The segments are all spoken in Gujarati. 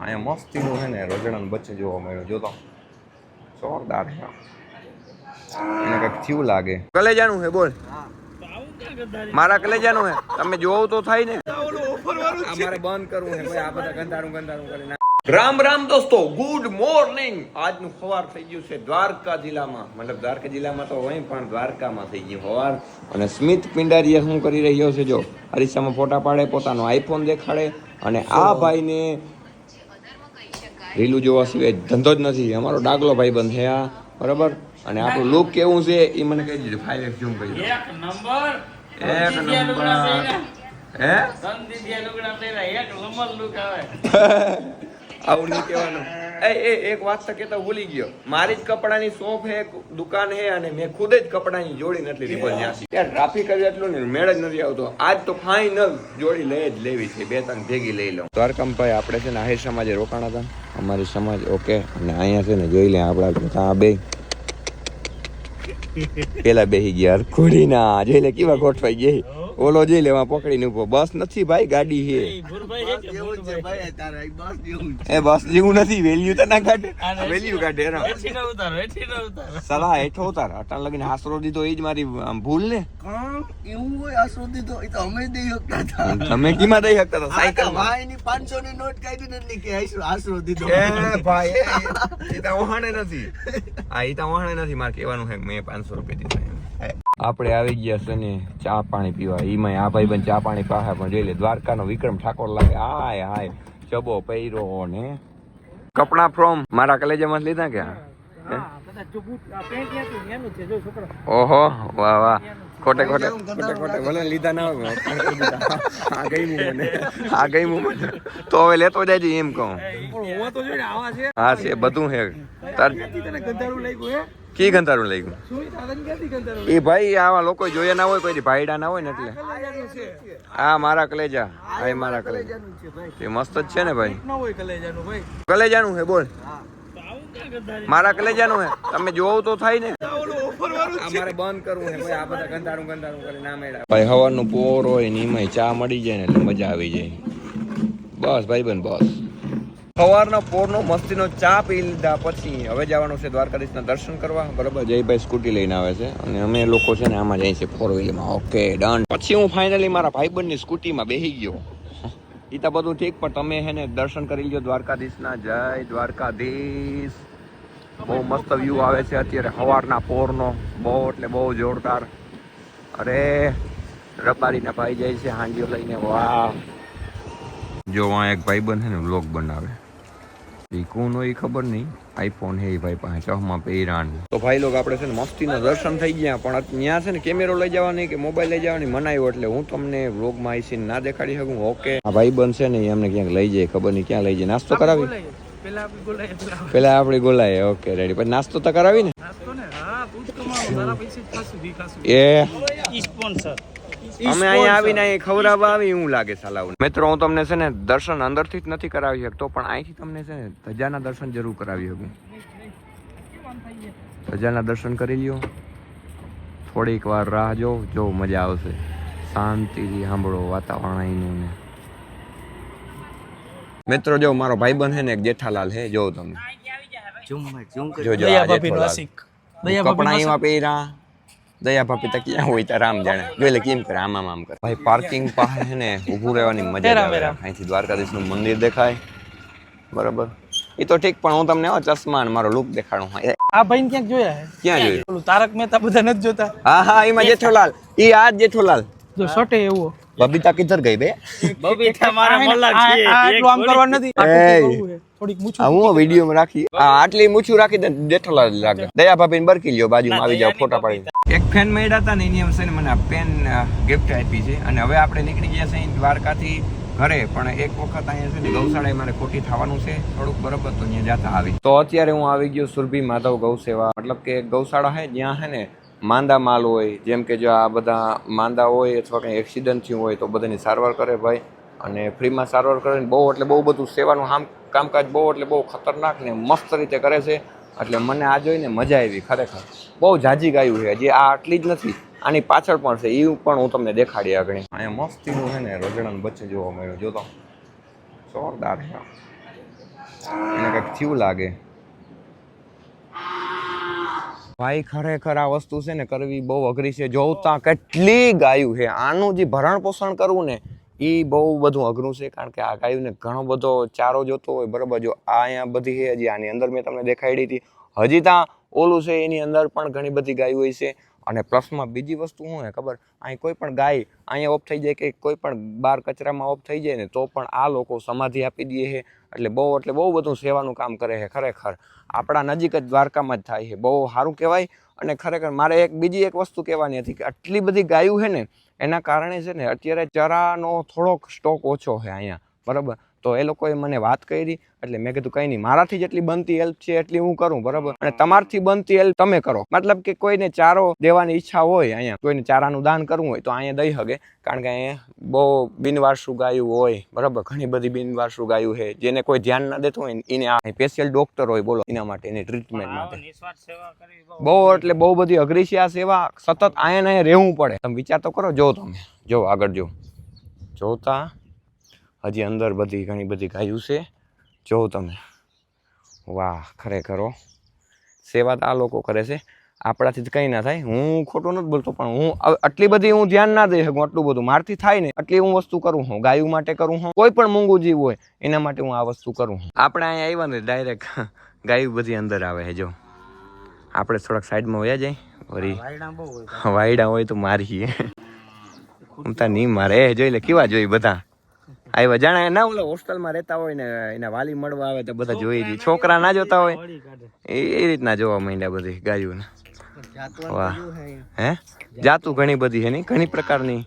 અહીંયા મસ્તીનું છે ને રજડાનું બચ્ચે જોવા મળ્યું જોતો. જોરદાર છે. એને કંઈક થયું લાગે. કલેજાનું છે બોલ. મારા કલેજાનું છે. તમે જોવો તો થાય ને. આ મારે બંધ કરવું છે ભાઈ આ બધા ગંધારું ગંધારું કરીને. રામ રામ દોસ્તો ગુડ મોર્નિંગ આજનું સવાર થઈ ગયું છે દ્વારકા જિલ્લામાં. મતલબ દ્વારકા જિલ્લામાં તો હોય પણ દ્વારકામાં થઈ ગયું સવાર. અને સ્મિત પિંડારીએ શું કરી રહ્યો છે જો? અરીસામાં ફોટા પાડે પોતાનો આઈફોન દેખાડે. અને આ ભાઈને રીલું જોવા સિવાય ધંધો જ નથી. અમારો ડાગલો ભાઈ બંધ છે આ બરાબર? અને આપણું લુક કેવું છે એ મને કહી દીધું. ફાઈવ એફ ઝૂમ કહી એક નંબર. એક નંબર. હે? આવું નહીં કહેવાનું. એ એ એક વાત તો કેતા ભૂલી ગયો. મારી જ કપડાની શોપ હે દુકાન હે અને મેં ખુદ જ કપડાની જોડી નથી લીધી. પણ ત્યાંથી યાર ટ્રાફિક જ એટલું ને મેળ જ નથી આવતો. આજ તો ફાઇનલ જોડી લઈ જ લેવી છે. બે ત્રણ ભેગી લઈ લઉં. દ્વારકામાં ભાઈ આપણે છે ને આહિર સમાજે રોકાણ હતા. અમારી સમાજ ઓકે. અને અહીંયા છે ને જોઈ લે આપણા આ બે પેલા બેહી ગયા ખોડીના જોઈ લે કેવા ગોઠવાઈ ગઈ ઓલો જઈ લેવા પકડીને ઊભો બસ નથી ભાઈ ગાડી છે. ભૂરભાઈ છે કે ભૂરભાઈ? એ બસ જેવું નથી વેલ્યુ તો ના કાઢે. વેલ્યુ કાઢે એનો. હેઠી ન ઉતારો હેઠી ન ઉતારો. સલાહ હેઠો ઉતાર. અટાણ લગીને આશરો દીધો એ જ મારી આમ ભૂલ ને? એવું હોય આશરો દીધો એ તો અમે દઈ શકતા હતા. તમે કીમાં દઈ શકતા હતા? સાયકલ ભાઈ ની પાંચસો ની નોટ કાઢી નથી કે આશરો આશરો દીધો. એ ભાઈ એ- તો વહાણે નથી. આ એ તો વહાણે નથી મારે કહેવાનું છે મેં પાંચસો રૂપિયા દીધા. આપણે આવી ગયા છે ને ચા પાણી પીવા. એમાં આ ભાઈ બંધ ચા પાણી પાસે પણ જોઈ લે દ્વારકાનો વિક્રમ ઠાકોર લાગે. હાય હાય ચબો પહેરો ને. કપડા ફ્રોમ મારા કલેજામાં લીધા કે? ઓહો વાહ વાહ. ખોટે ખોટે ખોટે ખોટે. ભલે લીધા ના હોય. આ ગઈ મને. આ ગઈ મને. તો હવે લેતો જાય એમ કહું. હા છે. બધું હે તાર કી ગંધારું લઈ ગયું એ ભાઈ આવા લોકો જોયા ના હોય કોઈ ભાઈડા ના હોય ને એટલે. આ મારા કલેજા. ભાઈ મારા કલેજા. એ મસ્ત જ છે ને ભાઈ. કલેજાનું હે. બોલ મારા કલેજાનું હે તમે જોવો તો થાય ને. આ મારે બંધ કરવું છે. આ બધા ગંધારું ગંધારું કરી ના મેળા ભાઈ હવાનું પોર હોય ને એમાં ચા મળી જાય ને એટલે મજા આવી જાય. બસ ભાઈ બન બસ. સવારના પોરનો મસ્તીનો ચા પી લીધા પછી હવે જવાનું છે દ્વારકાધીશના દર્શન કરવા. બરાબર જયભાઈ સ્કૂટી લઈને આવે છે અને અમે લોકો છે ને આમાં જઈએ છીએ ફોર વ્હીલમાં ઓકે ડન પછી હું ફાઇનલી મારા ભાઈબંધની સ્કૂટીમાં બેસી ગયો. એ તો બધું ઠીક પણ તમે હે ને દર્શન કરી લ્યો દ્વારકાધીશના. જય દ્વારકાધીશ. બહુ મસ્ત વ્યૂ આવે છે અત્યારે સવારના પોરનો. બહુ એટલે બહુ જોરદાર. અરે, રબારીના ભાઈ જાય છે હાંડીઓ લઈને. વાહ. જો આ એક ભાઈ બન છે ને, વ્લોગ બનાવે. એ કોણ હોય ખબર નહીં. આઈફોન હે ભાઈ પાસે, ચહમાં પહેરાન. તો ભાઈ લોકો આપણે છે ને, મસ્તીના દર્શન થઈ ગયા, પણ ત્યાં છે ને, કેમેરો લઈ જવાની કે મોબાઈલ લઈ જવાની મનાયો એટલે હું તમને વ્લોગમાં આઈ સીન ના દેખાડી શકું. ઓકે. આ ભાઈ બનશે ને એમને ક્યાંક લઈ જાય, ખબર નહીં, ક્યાં લઈ જાય. નાસ્તો કરાવી? પેલા આપણી ગોલાય ઓકે રેડી પણ નાસ્તો તો કરાવી ને? એ? સ્પોન્સર અમે અહીંયા આવીને અહીં ખવડાવવા આવી એવું લાગે સાલાવું મિત્રો હું તમને છે ને દર્શન અંદરથી જ નથી કરાવી શકતો પણ અહીંથી તમને છે ને ધજાના દર્શન જરૂર કરાવી શકું. ધજાના દર્શન કરી લ્યો. થોડીક વાર રાહ જો જો મજા આવશે. શાંતિથી સાંભળો વાતાવરણ અહીંનું ને. મિત્રો જો મારો ભાઈ બન હે ને એક જેઠાલાલ હે જો તમે. ઝૂમ ઝૂમ જો જો આ જેઠાલાલ. કપડા એમાં પહેર્યા. દયા ભાભી તો ક્યાં હોય ત્યાં રામ જાણે. જોઈ લે કેમ કરે આમ આમ આમ કરે. ભાઈ પાર્કિંગ પાસે છે ને ઊભું રહેવાની મજા આવે. અહીંથી દ્વારકાધીશનું મંદિર દેખાય. બરાબર? એ તો ઠીક પણ હું તમને ચશ્મા મારો લુક દેખાડું. આ ભાઈ ક્યાંક જોયા હે? ક્યાં જોયું? તારક મહેતા બધા નથી જોતા. હા હા એમાં જેઠોલાલ. એ આ જેઠોલાલ. જો શોટે એવો. બબીતા કિધર ગઈ બે. બબીતા મારા મલ્લા છે આટલું આમ કરવાનું નથી. થોડીક મૂછું હું વિડિયો માં રાખી. આટલી મૂછું રાખી દે જેઠોલાલ લાગે. દયા ભાભી ને બરકી લ્યો બાજુમાં આવી જાવ ફોટા પાડી એક ફેન મેળ્યા હતા ને એની એમ છે ને મને આ પેન ગિફ્ટ આપી છે. અને હવે આપણે નીકળી ગયા છીએ દ્વારકાથી ઘરે. પણ એક વખત અહીંયા છે ને ગૌશાળાએ મારે ખોટી થવાનું છે. થોડુંક બરોબર તો અહીંયા જાતા આવી. તો અત્યારે હું આવી ગયો સુરભી માધવ ગૌ સેવા મતલબ કે ગૌશાળા છે જ્યાં છે ને માંદા માલ હોય, જેમ કે જો આ બધા માંદા હોય અથવા કંઈ એક્સિડન્ટ થયું હોય તો બધાની સારવાર કરે ભાઈ. અને ફ્રીમાં સારવાર કરે બહુ એટલે બહુ બધું સેવાનું આમ કામકાજ બહુ એટલે બહુ ખતરનાક ને મસ્ત રીતે કરે છે. એટલે મને આ જોઈને મજા આવી ખરેખર. બહુ જાજી ગાયું છે. હજી આ આટલી જ નથી, આની પાછળ પણ છે. એ પણ હું તમને દેખાડી આગળ. અહીંયા મસ્તીનું છે ને રજણન બચ્ચે જોવા મળ્યું. જો તો જોરદાર છે. કંઈક થયું લાગે. ભાઈ ખરેખર આ વસ્તુ છે ને કરવી બહુ અઘરી છે. જોતા કેટલી ગાયું છે. આનું જે ભરણ પોષણ કરવું ને એ બહુ બધું અઘરું છે. કારણ કે આ ગાયુંને ઘણો બધો ચારો જોતો હોય, બરાબર? જો આ અહીંયા બધી છે, હજી આની અંદર મેં તમને દેખાડી હતી. હજી ત્યાં ઓલું છે, એની અંદર પણ ઘણી બધી ગાયું હોય છે. અને પ્લસમાં બીજી વસ્તુ શું છે ખબર? અહીં કોઈ પણ ગાય અહીંયા ઓફ થઈ જાય કે કોઈ પણ બાર કચરામાં ઓફ થઈ જાય ને તો પણ આ લોકો સમાધિ આપી દે છે. એટલે બહુ એટલે બહુ બધું સેવાનું કામ કરે છે ખરેખર. આપણા નજીક જ દ્વારકામાં જ થાય છે. બહુ સારું કહેવાય અને ખરેખર મારે એક, બીજી એક વસ્તુ કહેવાની હતી કે આટલી બધી ગાયું છે ને, એના કારણે છે ને અત્યારે ચરાનો થોડોક સ્ટોક ઓછો છે અહીંયા. બરાબર? તો એ લોકોએ મને વાત કરી એટલે મેં કીધું કંઈ નહીં મારાથી જેટલી બનતી હેલ્પ છે એટલી હું કરું બરાબર? અને તમારથી બનતી હેલ્પ તમે કરો. મતલબ કે કોઈને ચારો દેવાની ઈચ્છા હોય અહીંયા કોઈને ચારાનું દાન કરવું હોય તો અહીંયા દઈ શકે કારણ કે અહીંયા બહુ બિનવારસુ ગાયું હોય બરાબર? ઘણી બધી બિનવારસુ ગાયું છે જેને કોઈ ધ્યાન ના દેતું હોય એને આ સ્પેશિયલ ડોક્ટર હોય બોલો એના માટે એની ટ્રીટમેન્ટ માટે. બહુ એટલે બહુ બધી અઘરી છે આ સેવા સતત અહીંયા ને અહીંયા રહેવું પડે. તમે વિચાર તો કરો જો તમે જો આગળ જો. જોતા હજી અંદર બધી ઘણી બધી ગાયું છે. જો તમે. વાહ ખરેખરો. સેવા તો આ લોકો કરે છે. આપણાથી જ કંઈ ના થાય. હું ખોટું નથી બોલતો પણ હું આટલી બધી હું ધ્યાન ના દઈ શકું આટલું બધું. મારથી થાય ને આટલી હું વસ્તુ કરું હું ગાયું માટે કરું હું કોઈ પણ મૂંગું જીવ હોય એના માટે હું આ વસ્તુ કરું હું. આપણે અહીંયા આવ્યા ને ડાયરેક્ટ ગાયું બધી અંદર આવે છે જો. આપણે થોડાક સાઈડમાં વયા જાય વળી વાયડા હોય તો. મારીએ. હું તો નહીં મારે જોઈ લે કેવા જોઈ બધા. આવ્યા. જાણે ના ઓલા હોસ્ટેલમાં રહેતા હોય ને એના વાલી મળવા આવે તો બધા જોઈ લે છોકરા ના જોતા હોય. એ એ રીતના જોવા માંડ્યા બધી ગાયું જાતવાનું વાહ. હે જાતું ઘણી બધી છે નહીં? ઘણી પ્રકારની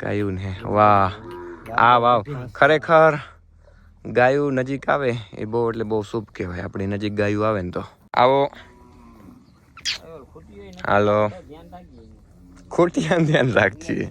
ગાયું ને વાહ. આ વાવ. ખરેખર ગાયું નજીક આવે એ બહુ એટલે બહુ શુભ કહેવાય. આપણી નજીક ગાયું આવે ને તો. આવો. હાલો. ખોટી ધ્યાન રાખીએ